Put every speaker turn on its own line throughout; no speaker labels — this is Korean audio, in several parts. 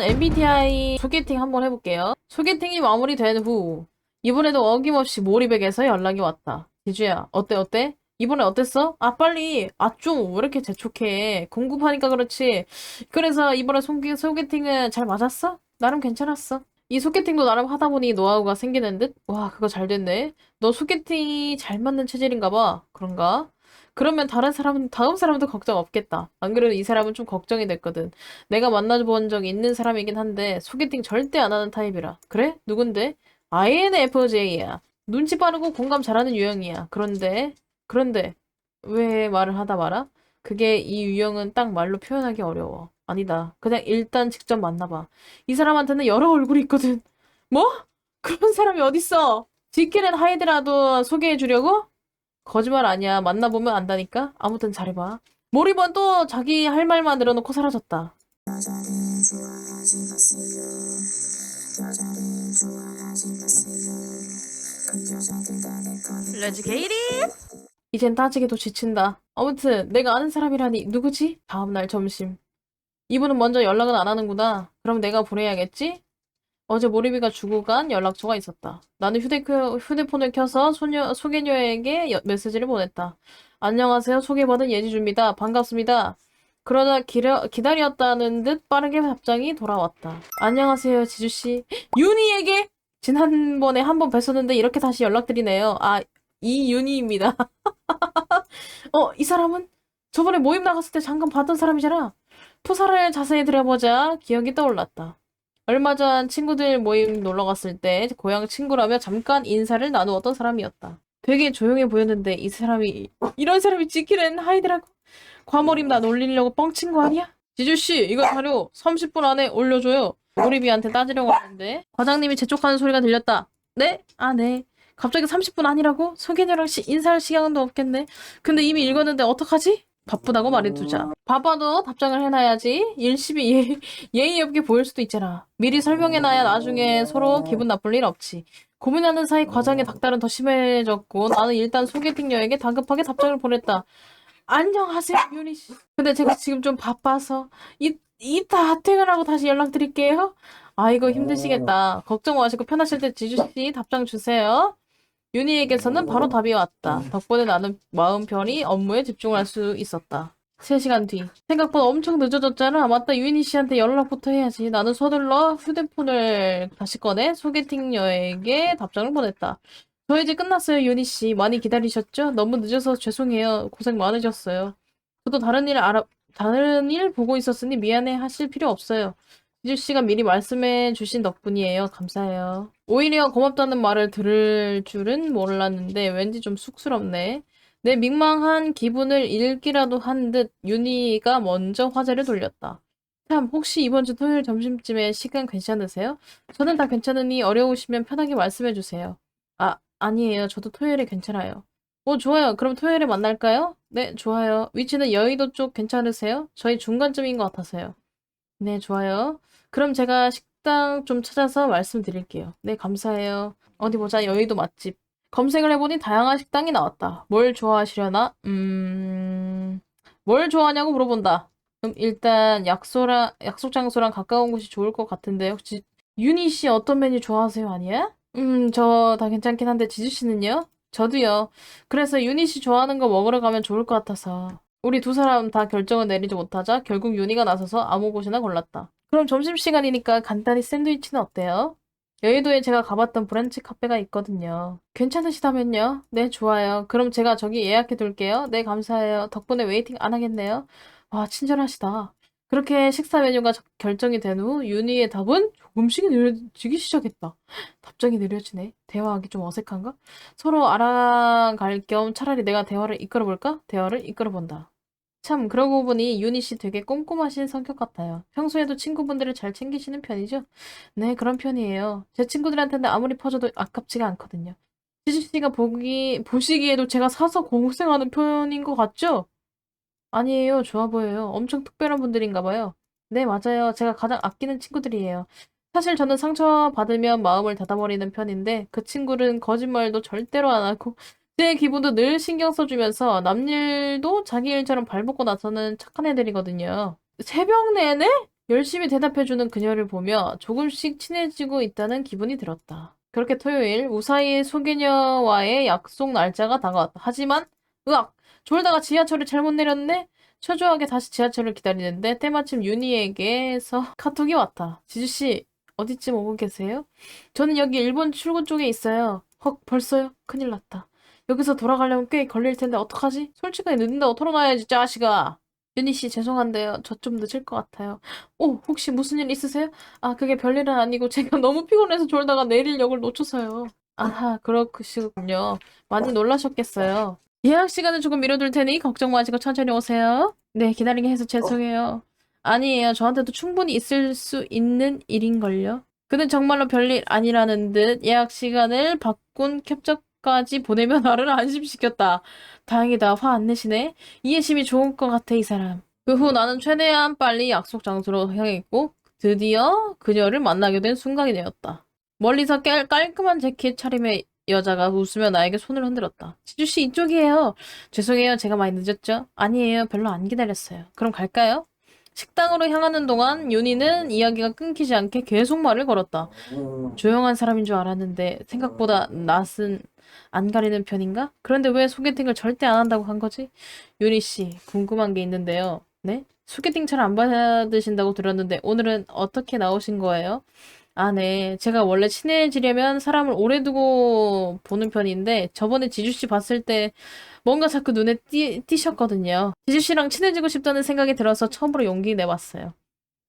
MBTI 소개팅 한번 해볼게요. 소개팅이 마무리된 후 이번에도 어김없이 몰이백에서 연락이 왔다. 지주야 어때 어때? 이번에 어땠어? 아 빨리 아 좀 왜 이렇게 재촉해 공급하니까 그렇지 그래서 이번에 소개, 소개팅은 잘 맞았어? 나름 괜찮았어 이 소개팅도 나름 하다 보니 노하우가 생기는 듯? 와 그거 잘 됐네 너 소개팅이 잘 맞는 체질인가 봐 그런가? 그러면 다른 사람은 다음 사람도 걱정 없겠다 안 그래도 이 사람은 좀 걱정이 됐거든 내가 만나본 적 있는 사람이긴 한데 소개팅 절대 안 하는 타입이라 그래? 누군데? INFJ야 눈치 빠르고 공감 잘하는 유형이야 그런데 그런데 왜 말을 하다 말아? 그게 이 유형은 딱 말로 표현하기 어려워. 아니다. 그냥 일단 직접 만나봐. 이 사람한테는 여러 얼굴이 있거든. 뭐? 그런 사람이 어딨어? 지킬은 하이드라도 소개해주려고? 거짓말 아니야. 만나보면 안다니까? 아무튼 잘해봐. 모리번 또 자기 할 말만 늘어놓고 사라졌다.
레지 게이리
이젠 따지기도 지친다. 아무튼 내가 아는 사람이라니 누구지? 다음날 점심. 이분은 먼저 연락은 안 하는구나. 그럼 내가 보내야겠지? 어제 모리비가 주고 간 연락처가 있었다. 나는 휴대, 휴대폰을 켜서 소녀, 소개녀에게 여- 메시지를 보냈다. 안녕하세요. 소개받은 예지주입니다. 반갑습니다. 그러자 기려, 기다렸다는 듯 빠르게 답장이 돌아왔다. 안녕하세요, 지주씨. 윤희에게 지난번에 한 번 뵀었는데 이렇게 다시 연락드리네요. 아, 이윤희입니다. 어, 이 사람은 저번에 모임 나갔을 때 잠깐 봤던 사람이잖아. 푸사를 자세히 들여보자 기억이 떠올랐다. 얼마 전 친구들 모임 놀러 갔을 때 고향 친구라며 잠깐 인사를 나누었던 사람이었다. 되게 조용해 보였는데 이 사람이 이런 사람이 지키는 하이드라고 과몰입 나 놀리려고 뻥친 거 아니야? 지주씨 이거 자료 30분 안에 올려줘요. 우리비한테 따지려고 하는데 과장님이 재촉하는 소리가 들렸다. 네? 아 네. 갑자기 30분 아니라고? 소개녀랑 시, 인사할 시간도 없겠네. 근데 이미 읽었는데 어떡하지? 바쁘다고 말해두자. 바빠도 답장을 해놔야지. 일심이 예, 예의 없게 보일 수도 있잖아. 미리 설명해놔야 나중에 서로 기분 나쁠 일 없지. 고민하는 사이 과장의 닥달은 더 심해졌고 나는 일단 소개팅녀에게 다급하게 답장을 보냈다. 안녕하세요, 유니 씨. 근데 제가 지금 좀 바빠서 이, 이따 퇴근하고 다시 연락드릴게요. 아이고 힘드시겠다. 걱정 마시고 편하실 때 지주 씨 답장 주세요. 윤희에게서는 바로 답이 왔다. 덕분에 나는 마음 편히 업무에 집중할 수 있었다. 3시간 뒤. 생각보다 엄청 늦어졌잖아. 맞다, 윤희 씨한테 연락부터 해야지. 나는 서둘러 휴대폰을 다시 꺼내 소개팅녀에게 답장을 보냈다. 저 이제 끝났어요, 윤희 씨. 많이 기다리셨죠? 너무 늦어서 죄송해요. 고생 많으셨어요. 저도 다른 일 알아, 다른 일 보고 있었으니 미안해 하실 필요 없어요. 지주 씨가 미리 말씀해 주신 덕분이에요. 감사해요. 오히려 고맙다는 말을 들을 줄은 몰랐는데 왠지 좀 쑥스럽네. 내 민망한 기분을 읽기라도 한 듯 윤희가 먼저 화제를 돌렸다. 참, 혹시 이번 주 토요일 점심쯤에 시간 괜찮으세요? 저는 다 괜찮으니 어려우시면 편하게 말씀해 주세요. 아, 아니에요. 저도 토요일에 괜찮아요. 오, 좋아요. 그럼 토요일에 만날까요? 네, 좋아요. 위치는 여의도 쪽 괜찮으세요? 저희 중간쯤인 것 같아서요. 네, 좋아요. 그럼 제가 식당 좀 찾아서 말씀드릴게요. 네, 감사해요. 어디 보자. 여의도 맛집. 검색을 해보니 다양한 식당이 나왔다. 뭘 좋아하시려나? 음, 뭘 좋아하냐고 물어본다. 그럼 일단 약소랑, 약속 장소랑 가까운 곳이 좋을 것 같은데, 혹시 유니 씨 어떤 메뉴 좋아하세요? 아니야? 음, 저 다 괜찮긴 한데, 지주 씨는요? 저도요. 그래서 유니 씨 좋아하는 거 먹으러 가면 좋을 것 같아서. 우리 두 사람 다 결정을 내리지 못하자 결국 윤희가 나서서 아무 곳이나 골랐다. 그럼 점심시간이니까 간단히 샌드위치는 어때요? 여의도에 제가 가봤던 브런치 카페가 있거든요. 괜찮으시다면요? 네, 좋아요. 그럼 제가 저기 예약해 둘게요. 네, 감사해요. 덕분에 웨이팅 안 하겠네요. 와, 친절하시다. 그렇게 식사 메뉴가 저- 결정이 된 후 윤희의 답은 조금씩 느려지기 시작했다. 답장이 느려지네. 대화하기 좀 어색한가? 서로 알아갈 겸 차라리 내가 대화를 이끌어볼까? 대화를 이끌어본다. 참, 그러고 보니 유니 씨 되게 꼼꼼하신 성격 같아요. 평소에도 친구분들을 잘 챙기시는 편이죠? 네, 그런 편이에요. 제 친구들한테는 아무리 퍼줘도 아깝지가 않거든요. 지지 씨가 보기, 보시기에도 제가 사서 고생하는 편인 것 같죠? 아니에요. 좋아 보여요. 엄청 특별한 분들인가 봐요. 네, 맞아요. 제가 가장 아끼는 친구들이에요. 사실 저는 상처받으면 마음을 닫아버리는 편인데 그 친구는 거짓말도 절대로 안 하고 제 기분도 늘 신경 써주면서 남 일도 자기 일처럼 발벗고 나서는 착한 애들이거든요. 새벽 내내? 열심히 대답해주는 그녀를 보며 조금씩 친해지고 있다는 기분이 들었다. 그렇게 토요일 무사히 소개녀와의 약속 날짜가 다가왔다. 하지만 으악! 졸다가 지하철을 잘못 내렸네? 초조하게 다시 지하철을 기다리는데 때마침 윤희에게서 카톡이 왔다. 지주씨 어디쯤 오고 계세요? 저는 여기 일본 출구 쪽에 있어요. 헉 벌써요? 큰일 났다. 여기서 돌아가려면 꽤 걸릴 텐데 어떡하지? 솔직하게 늦는다고 털어놔야지 자식아. 윤희 씨 죄송한데요. 저 좀 늦을 것 같아요. 오 혹시 무슨 일 있으세요? 아 그게 별일은 아니고 제가 너무 피곤해서 졸다가 내릴 역을 놓쳐서요. 아하 그렇시군요. 많이 놀라셨겠어요. 예약 시간을 조금 미뤄둘 테니 걱정 마시고 천천히 오세요. 네 기다리게 해서 죄송해요. 아니에요. 저한테도 충분히 있을 수 있는 일인걸요. 그는 정말로 별일 아니라는 듯 예약 시간을 바꾼 캡처까지 보내며 나를 안심시켰다. 다행이다. 화 안 내시네. 이해심이 좋은 것 같아, 이 사람. 그 후 나는 최대한 빨리 약속 장소로 향했고, 드디어 그녀를 만나게 된 순간이 되었다. 멀리서 깔, 깔끔한 재킷 차림의 여자가 웃으며 나에게 손을 흔들었다. 지주씨, 이쪽이에요. 죄송해요. 제가 많이 늦었죠? 아니에요. 별로 안 기다렸어요. 그럼 갈까요? 식당으로 향하는 동안 윤희는 이야기가 끊기지 않게 계속 말을 걸었다. 조용한 사람인 줄 알았는데 생각보다 낯은 안 가리는 편인가? 그런데 왜 소개팅을 절대 안 한다고 한 거지? 윤희 씨, 궁금한 게 있는데요. 네? 소개팅 잘 안 받으신다고 들었는데 오늘은 어떻게 나오신 거예요? 아, 네. 제가 원래 친해지려면 사람을 오래 두고 보는 편인데 저번에 지주 씨 봤을 때 뭔가 자꾸 눈에 띄, 띄셨거든요. 지주 씨랑 친해지고 싶다는 생각이 들어서 처음으로 용기 내봤어요.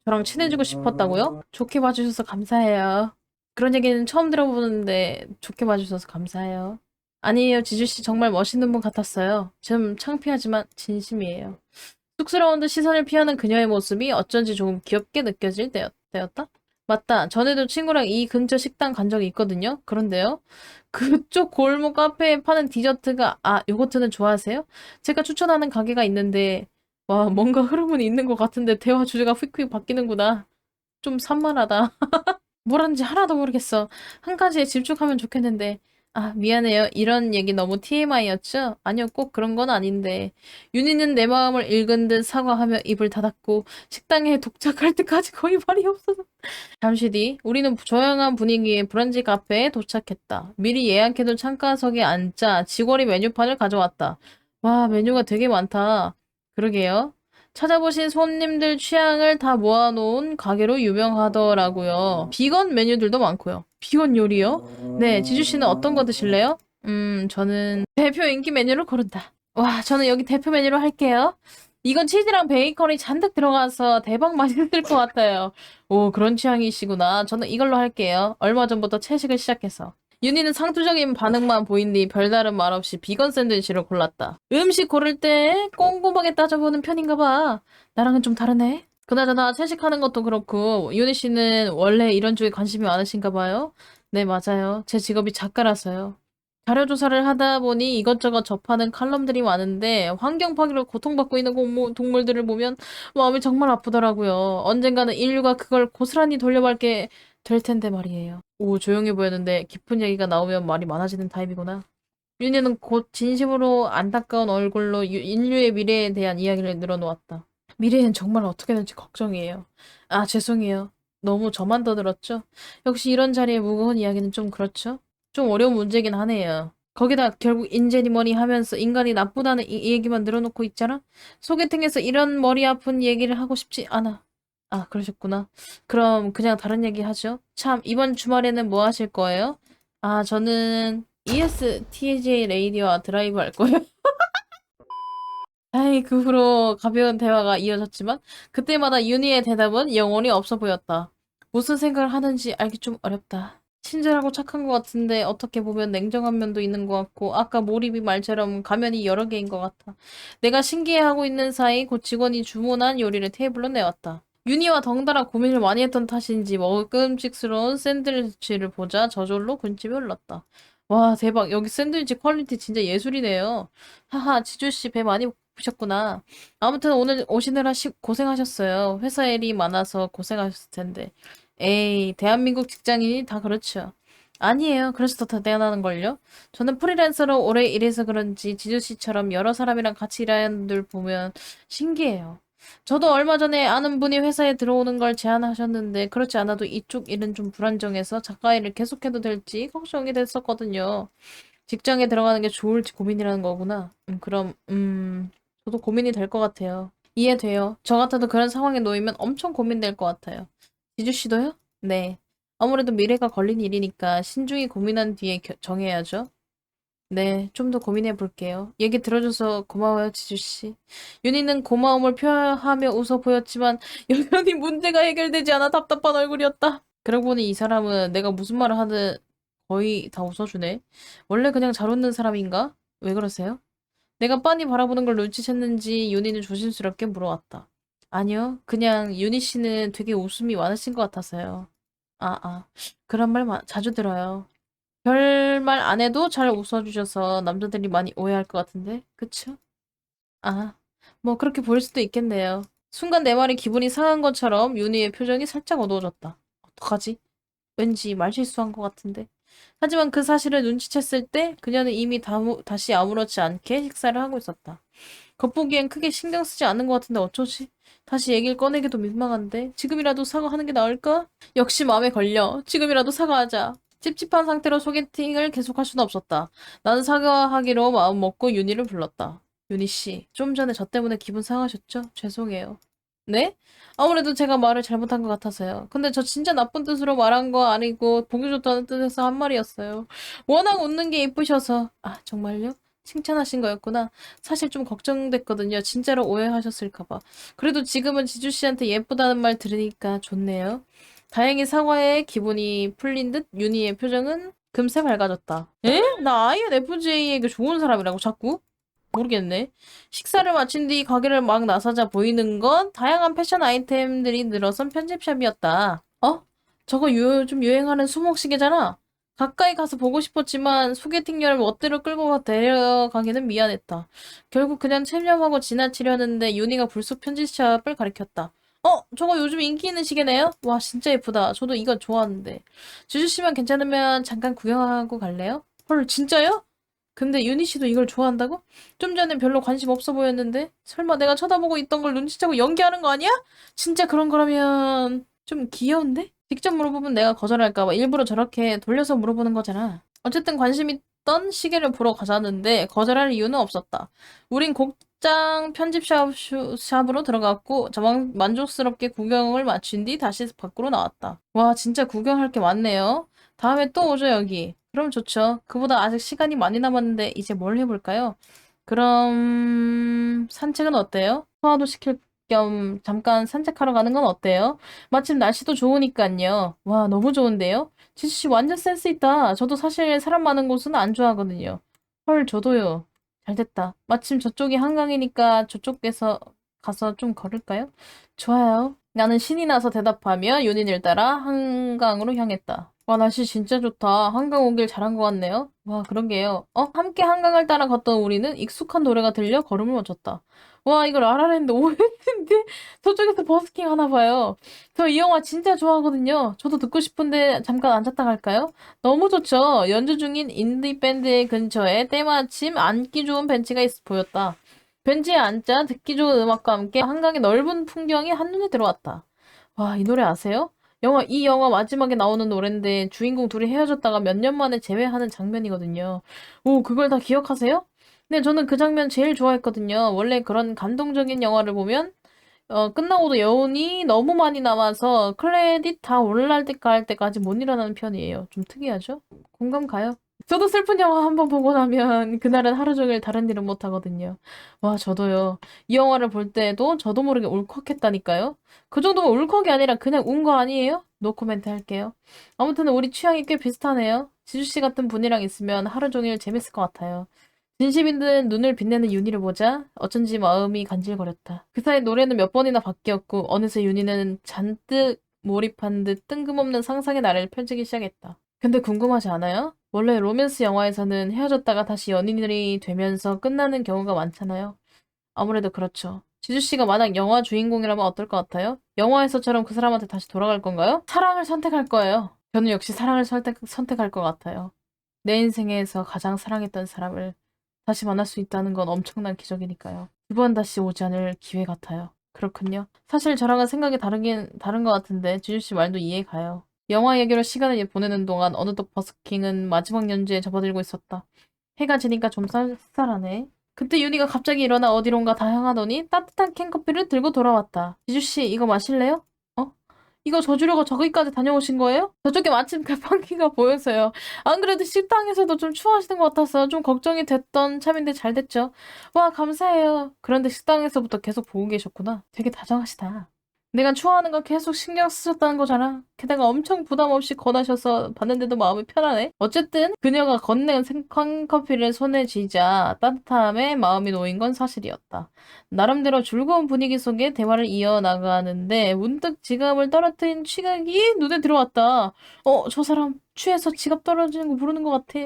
저랑 친해지고 싶었다고요? 좋게 봐주셔서 감사해요. 그런 얘기는 처음 들어보는데 좋게 봐주셔서 감사해요. 아니에요, 지주씨 정말 멋있는 분 같았어요. 좀 창피하지만 진심이에요. 쑥스러운 듯 시선을 피하는 그녀의 모습이 어쩐지 조금 귀엽게 느껴질 때였, 때였다? 맞다. 전에도 친구랑 이 근처 식당 간 적이 있거든요. 그런데요. 그쪽 골목 카페에 파는 디저트가, 아, 요거트는 좋아하세요? 제가 추천하는 가게가 있는데, 와, 뭔가 흐름은 있는 것 같은데 대화 주제가 휙휙 바뀌는구나. 좀 산만하다. 뭘 하는지 하나도 모르겠어. 한 가지에 집중하면 좋겠는데. 아, 미안해요. 이런 얘기 너무 TMI였죠? 아니요, 꼭 그런 건 아닌데. 윤희는 내 마음을 읽은 듯 사과하며 입을 닫았고, 식당에 도착할 때까지 거의 말이 없어서. 잠시 뒤, 우리는 조용한 분위기의 브런치 카페에 도착했다. 미리 예약해둔 창가석에 앉자 지거리 메뉴판을 가져왔다. 와, 메뉴가 되게 많다. 그러게요. 찾아보신 손님들 취향을 다 모아놓은 가게로 유명하더라고요. 비건 메뉴들도 많고요. 비건 요리요? 네, 지주 씨는 어떤 거 드실래요? 음, 저는 대표 인기 메뉴를 고른다. 와, 저는 여기 대표 메뉴로 할게요. 이건 치즈랑 베이컨이 잔뜩 들어가서 대박 맛있을 것 같아요. 오, 그런 취향이시구나. 저는 이걸로 할게요. 얼마 전부터 채식을 시작해서. 윤희는 상투적인 반응만 뒤 별다른 말 없이 비건 샌드위치를 골랐다. 음식 고를 때 꼼꼼하게 따져보는 편인가 봐. 나랑은 좀 다르네. 그나저나 채식하는 것도 그렇고 윤희 씨는 원래 이런 쪽에 관심이 많으신가 봐요. 네, 맞아요. 제 직업이 작가라서요. 자료 조사를 하다 보니 이것저것 접하는 칼럼들이 많은데 환경 파괴로 고통받고 있는 공모- 동물들을 보면 마음이 정말 아프더라고요. 언젠가는 인류가 그걸 고스란히 돌려받게 될 텐데 말이에요. 오, 조용해 보였는데 깊은 얘기가 나오면 말이 많아지는 타입이구나. 윤희는 곧 진심으로 안타까운 얼굴로 유- 인류의 미래에 대한 이야기를 늘어놓았다. 미래엔 정말 어떻게 될지 걱정이에요. 아, 죄송해요. 너무 저만 더 들었죠? 역시 이런 자리에 무거운 이야기는 좀 그렇죠? 좀 어려운 문제긴 하네요. 거기다 결국 인제니 뭐니 하면서 인간이 나쁘다는 이, 이 얘기만 늘어놓고 있잖아? 소개팅에서 이런 머리 아픈 얘기를 하고 싶지 않아. 아, 그러셨구나. 그럼 그냥 다른 얘기 하죠. 참, 이번 주말에는 뭐 하실 거예요? 아, 저는 ESTJ 레이디와 드라이브 할 거예요. 아이, 그 후로 가벼운 대화가 이어졌지만 그때마다 윤희의 대답은 영혼이 없어 보였다. 무슨 생각을 하는지 알기 좀 어렵다. 친절하고 착한 것 같은데 어떻게 보면 냉정한 면도 있는 것 같고 아까 모리비 말처럼 가면이 여러 개인 것 같아. 내가 신기해하고 있는 사이 곧 직원이 주문한 요리를 테이블로 내왔다. 윤희와 덩달아 고민을 많이 했던 탓인지 먹음직스러운 샌드위치를 보자 저절로 군침이 흘렀다. 와 대박 여기 샌드위치 퀄리티 진짜 예술이네요. 하하 지주씨 배 많이 고프셨구나. 아무튼 오늘 오시느라 시- 고생하셨어요. 회사 일이 많아서 고생하셨을 텐데. 에이, 대한민국 직장인이 다 그렇죠. 아니에요. 그래서 더 대단하는걸요? 저는 프리랜서로 오래 일해서 그런지 지주씨처럼 여러 사람이랑 같이 일하는 분들 보면 신기해요. 저도 얼마 전에 아는 분이 회사에 들어오는 걸 제안하셨는데 그렇지 않아도 이쪽 일은 좀 불안정해서 작가 일을 계속해도 될지 걱정이 됐었거든요. 직장에 들어가는 게 좋을지 고민이라는 거구나. 음, 그럼 음, 저도 고민이 될 것 같아요. 이해돼요. 저 같아도 그런 상황에 놓이면 엄청 고민될 것 같아요. 지주 씨도요? 네. 아무래도 미래가 걸린 일이니까 신중히 고민한 뒤에 겨- 정해야죠. 네, 좀 더 고민해 볼게요. 얘기 들어줘서 고마워요, 지주 씨. 윤희는 고마움을 표하며 웃어 보였지만 여전히 문제가 해결되지 않아 답답한 얼굴이었다. 그러고 보니 이 사람은 내가 무슨 말을 하든 거의 다 웃어주네. 원래 그냥 잘 웃는 사람인가? 왜 그러세요? 내가 빤히 바라보는 걸 눈치챘는지 윤희는 조심스럽게 물어왔다. 아니요, 그냥 윤희 씨는 되게 웃음이 많으신 것 같아서요. 아, 아, 그런 말 마- 자주 들어요. 별말 안 해도 잘 웃어주셔서 남자들이 많이 오해할 것 같은데, 그쵸? 아, 뭐 그렇게 보일 수도 있겠네요. 순간 내 말이 기분이 상한 것처럼 윤희의 표정이 살짝 어두워졌다. 어떡하지? 왠지 말실수한 것 같은데. 하지만 그 사실을 눈치챘을 때 그녀는 이미 다시 아무렇지 않게 식사를 하고 있었다. 겉보기엔 크게 신경 쓰지 않는 것 같은데 어쩌지? 다시 얘기를 꺼내기도 민망한데 지금이라도 사과하는 게 나을까? 역시 마음에 걸려. 지금이라도 사과하자. 찝찝한 상태로 소개팅을 계속할 수는 없었다. 나는 사과하기로 마음먹고 윤희를 불렀다. 윤희 씨, 좀 전에 저 때문에 기분 상하셨죠? 죄송해요. 네? 아무래도 제가 말을 잘못한 것 같아서요. 근데 저 진짜 나쁜 뜻으로 말한 거 아니고 보기 좋다는 뜻에서 한 말이었어요. 워낙 웃는 게 예쁘셔서. 아, 정말요? 칭찬하신 거였구나. 사실 좀 걱정됐거든요. 진짜로 오해하셨을까봐. 그래도 지금은 지주 씨한테 예쁘다는 말 들으니까 좋네요. 다행히 사과에 기분이 풀린 듯 윤희의 표정은 금세 밝아졌다. 에? 나 INFJ에게 좋은 사람이라고 자꾸? 모르겠네. 식사를 마친 뒤 가게를 막 나서자 보이는 건 다양한 패션 아이템들이 늘어선 편집샵이었다. 어? 저거 요즘 유행하는 수목시계잖아. 가까이 가서 보고 싶었지만 소개팅녀를 멋대로 끌고 데려가기는 미안했다. 결국 그냥 체념하고 지나치려는데 윤희가 불쑥 편집샵을 가리켰다. 어, 저거 요즘 인기 있는 시계네요? 와, 진짜 예쁘다. 저도 이거 좋아하는데. 주주씨만 괜찮으면 잠깐 구경하고 갈래요? 헐, 진짜요? 근데 윤희 씨도 이걸 좋아한다고? 좀 전엔 별로 관심 없어 보였는데? 설마 내가 쳐다보고 있던 걸 눈치채고 연기하는 거 아니야? 진짜 그런 거라면 좀 귀여운데? 직접 물어보면 내가 거절할까봐 일부러 저렇게 돌려서 물어보는 거잖아. 어쨌든 관심 있던 시계를 보러 가자는데 거절할 이유는 없었다. 우린 곡장 편집샵 슈- 샵으로 들어갔고 저만 만족스럽게 구경을 마친 뒤 다시 밖으로 나왔다. 와 진짜 구경할 게 많네요. 다음에 또 오죠 여기. 그럼 좋죠. 그보다 아직 시간이 많이 남았는데 이제 뭘 해볼까요? 그럼 산책은 어때요? 소화도 시킬 겸 잠깐 산책하러 가는 건 어때요? 마침 날씨도 좋으니까요. 와, 너무 좋은데요? 지수씨 완전 센스 있다. 저도 사실 사람 많은 곳은 안 좋아하거든요. 헐, 저도요. 잘 됐다. 마침 저쪽이 한강이니까 저쪽에서 가서 좀 걸을까요? 좋아요. 나는 신이 나서 대답하며 윤인을 따라 한강으로 향했다. 와, 날씨 진짜 좋다. 한강 오길 잘한 것 같네요. 와, 그러게요. 어? 함께 한강을 따라 걷던 우리는 익숙한 노래가 들려 걸음을 멈췄다. 와, 이걸 알아냈는데 오했는데 저쪽에서 버스킹 하나 봐요. 저 이 영화 진짜 좋아하거든요. 저도 듣고 싶은데 잠깐 앉았다 갈까요? 너무 좋죠. 연주 중인 인디 밴드의 근처에 때마침 앉기 좋은 벤치가 있, 보였다. 벤치에 앉자 듣기 좋은 음악과 함께 한강의 넓은 풍경이 한눈에 들어왔다. 와, 이 노래 아세요? 영화, 이 영화 마지막에 나오는 노래인데 주인공 둘이 헤어졌다가 몇 년 만에 재회하는 장면이거든요. 오, 그걸 다 기억하세요? 네, 저는 그 장면 제일 좋아했거든요. 원래 그런 감동적인 영화를 보면 어, 끝나고도 여운이 너무 많이 남아서 크레딧 다 올라갈 때까 할 때까지 못 일어나는 편이에요. 좀 특이하죠? 공감 가요? 저도 슬픈 영화 한 번 보고 나면 그날은 하루 종일 다른 일은 못 하거든요. 와, 저도요. 이 영화를 볼 때도 저도 모르게 울컥했다니까요. 그 정도면 울컥이 아니라 그냥 운 거 아니에요? 노코멘트 할게요. 아무튼 우리 취향이 꽤 비슷하네요. 지주씨 같은 분이랑 있으면 하루 종일 재밌을 것 같아요. 진심인 듯 눈을 빛내는 윤희를 보자 어쩐지 마음이 간질거렸다. 그 사이 노래는 몇 번이나 바뀌었고 어느새 윤희는 잔뜩 몰입한 듯 뜬금없는 상상의 나래를 펼치기 시작했다. 근데 궁금하지 않아요? 원래 로맨스 영화에서는 헤어졌다가 다시 연인이 되면서 끝나는 경우가 많잖아요. 아무래도 그렇죠. 지주씨가 만약 영화 주인공이라면 어떨 것 같아요? 영화에서처럼 그 사람한테 다시 돌아갈 건가요? 사랑을 선택할 거예요. 저는 역시 사랑을 선택, 선택할 것 같아요. 내 인생에서 가장 사랑했던 사람을 다시 만날 수 있다는 건 엄청난 기적이니까요. 두 번 다시 오지 않을 기회 같아요. 그렇군요. 사실 저랑은 생각이 다르긴 다른 것 같은데 지주 씨 말도 이해 가요. 영화 얘기로 시간을 보내는 동안 어느덧 버스킹은 마지막 연주에 접어들고 있었다. 해가 지니까 좀 쌀쌀하네. 그때 윤희가 갑자기 일어나 어디론가 다 향하더니 따뜻한 캔커피를 들고 돌아왔다. 지주 씨 이거 마실래요? 어? 이거 져주려고 저기까지 다녀오신 거예요? 저쪽에 마침 급한기가 보여서요. 안 그래도 식당에서도 좀 추워하시는 것 같아서 좀 걱정이 됐던 참인데 잘 됐죠. 와, 감사해요. 그런데 식당에서부터 계속 보고 계셨구나. 되게 다정하시다. 내가 추워하는 거 계속 신경 쓰셨다는 거잖아. 게다가 엄청 부담 없이 권하셔서 봤는데도 마음이 편하네. 어쨌든 그녀가 건넨 생황 커피를 손에 쥐자 따뜻함에 마음이 놓인 건 사실이었다. 나름대로 즐거운 분위기 속에 대화를 이어나가는데 문득 지갑을 떨어뜨린 취각이 눈에 들어왔다. 어, 저 사람 취해서 지갑 떨어지는 거 모르는 것 같아.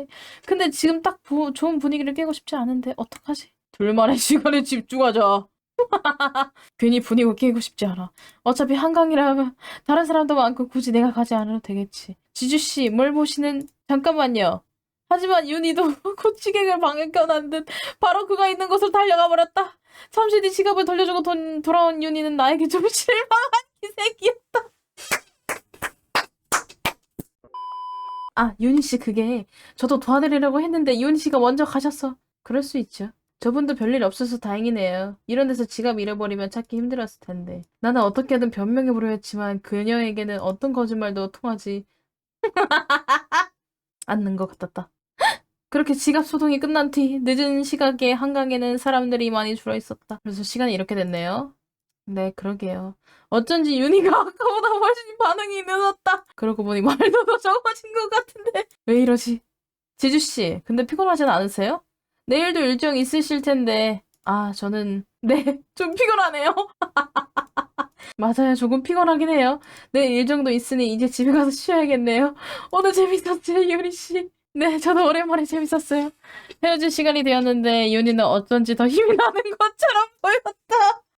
근데 지금 딱 보- 좋은 분위기를 깨고 싶지 않은데 어떡하지? 둘만의 시간에 집중하자. 괜히 분위기 깨고 싶지 않아. 어차피 한강이라면 다른 사람도 많고 굳이 내가 가지 않아도 되겠지. 지주씨, 뭘 보시는... 잠깐만요. 하지만 윤희도 고치객을 방에 껴난 듯 바로 그가 있는 곳으로 달려가 버렸다. 잠시 뒤 지갑을 돌려주고 돈, 돌아온 윤희는 나에게 좀 실망한 기색이었다. 아, 윤희 씨 그게 저도 도와드리려고 했는데 윤희 씨가 먼저 가셨어. 그럴 수 있죠. 저분도 별일 없어서 다행이네요. 이런 데서 지갑 잃어버리면 찾기 힘들었을 텐데. 나는 어떻게든 변명해 보려 했지만 그녀에게는 어떤 거짓말도 통하지 않는 것 같았다. 그렇게 지갑 소동이 끝난 뒤 늦은 시각에 한강에는 사람들이 많이 줄어 있었다. 그래서 시간이 이렇게 됐네요. 네, 그러게요. 어쩐지 윤희가 아까보다 훨씬 반응이 늦었다. 그러고 보니 말도 더 적어진 것 같은데. 왜 이러지? 지주씨, 근데 피곤하진 않으세요? 내일도 일정 있으실 텐데. 아, 저는, 네, 좀 피곤하네요. 맞아요. 조금 피곤하긴 해요. 내일 일정도 있으니 이제 집에 가서 쉬어야겠네요. 오늘 재밌었지, 유리씨? 네, 저도 오랜만에 재밌었어요. 헤어질 시간이 되었는데, 윤희는 어쩐지 더 힘이 나는 것처럼 보였다.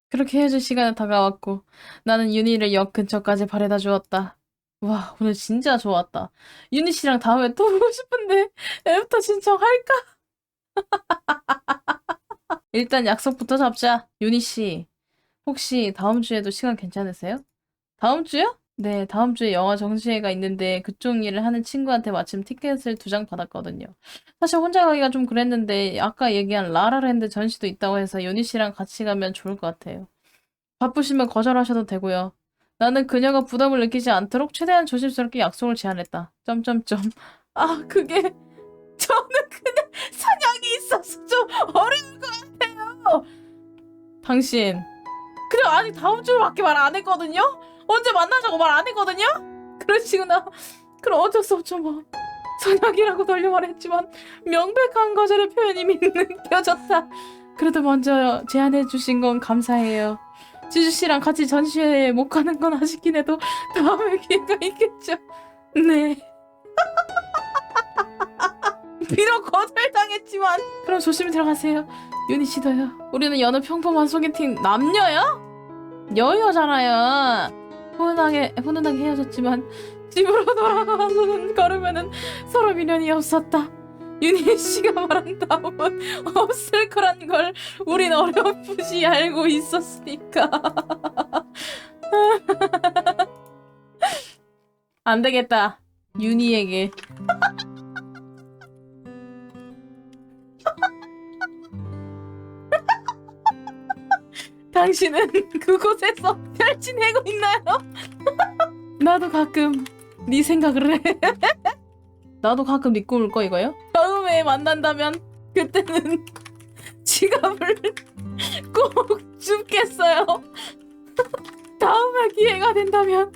그렇게 헤어질 시간은 다가왔고, 나는 윤희를 역 근처까지 바래다 주었다. 와, 오늘 진짜 좋았다. 윤희 씨랑 다음에 또 보고 싶은데, 애프터 신청할까? 일단 약속부터 잡자. 윤희 씨, 혹시 다음 주에도 시간 괜찮으세요? 다음 주요? 네, 다음 주에 영화 정시회가 있는데 그쪽 일을 하는 친구한테 마침 티켓을 두 장 받았거든요. 사실 혼자 가기가 좀 그랬는데 아까 얘기한 라라랜드 전시도 있다고 해서 윤희 씨랑 같이 가면 좋을 것 같아요. 바쁘시면 거절하셔도 되고요. 나는 그녀가 부담을 느끼지 않도록 최대한 조심스럽게 약속을 제안했다. 점점점. 아, 그게 저는 그냥 사냥이 있어서 좀 어려울 것 같아요. 당신 그냥 아니 다음 주밖에 말 안 했거든요. 언제 만나자고 말 안 했거든요. 그러시구나. 그럼 어쩔 수 없죠 뭐. 선약이라고 돌려 말했지만 명백한 거절의 표현이 느껴졌다. 그래도 먼저 제안해 주신 건 감사해요. 지주 씨랑 같이 전시회에 못 가는 건 아쉽긴 해도 다음에 기회가 있겠죠. 네. 비록 거절당했지만 그럼 조심히 들어가세요. 윤희 씨도요. 우리는 여느 평범한 소개팅 남녀야? 여여잖아요. 훈훈하게 훈훈하게 헤어졌지만 집으로 돌아가서는 걸으면은 서로 미련이 없었다. 윤희 씨가 말한 다음은 없을 거란 걸 우린 어렴풋이 알고 있었으니까. 안 되겠다. 윤희에게. 당신은 그곳에서 잘 지내고 있나요? 나도 가끔 네 생각을 해. 나도 가끔 네 꿈을 꿔 이거요? 다음에 만난다면 그때는 지갑을 꼭 줍겠어요. 다음에 기회가 된다면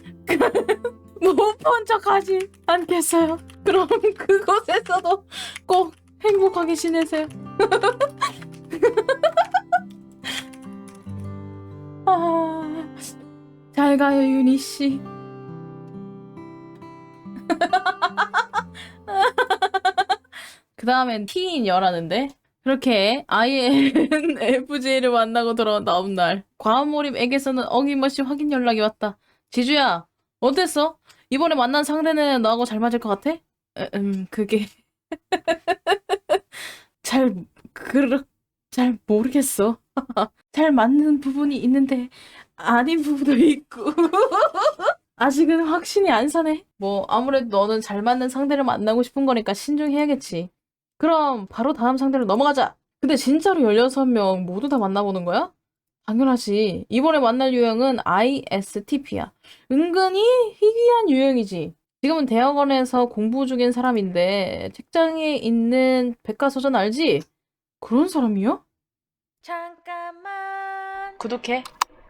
못본 척하지 않겠어요. 그럼 그곳에서도 꼭 행복하게 지내세요. 아, 잘 가요, 윤희 씨. 그 다음엔 T인 여라는데? 그렇게 INFJ를 만나고 돌아온 다음 날, 과몰입에게서는 어김없이 확인 연락이 왔다. 지주야, 어땠어? 이번에 만난 상대는 너하고 잘 맞을 것 같아? 에, 음, 그게. 잘, 그르, 잘 모르겠어. 잘 맞는 부분이 있는데 아닌 부부도 있고. 아직은 확신이 안 사네. 뭐, 아무래도 너는 잘 맞는 상대를 만나고 싶은 거니까 신중해야겠지. 그럼 바로 다음 상대로 넘어가자. 근데 진짜로 16명 모두 다 만나보는 거야? 당연하지. 이번에 만날 유형은 ISTP야. 은근히 희귀한 유형이지. 지금은 대학원에서 공부 중인 사람인데 책장에 있는 백과사전 알지? 그런 사람이야?
잠깐만.
구독해.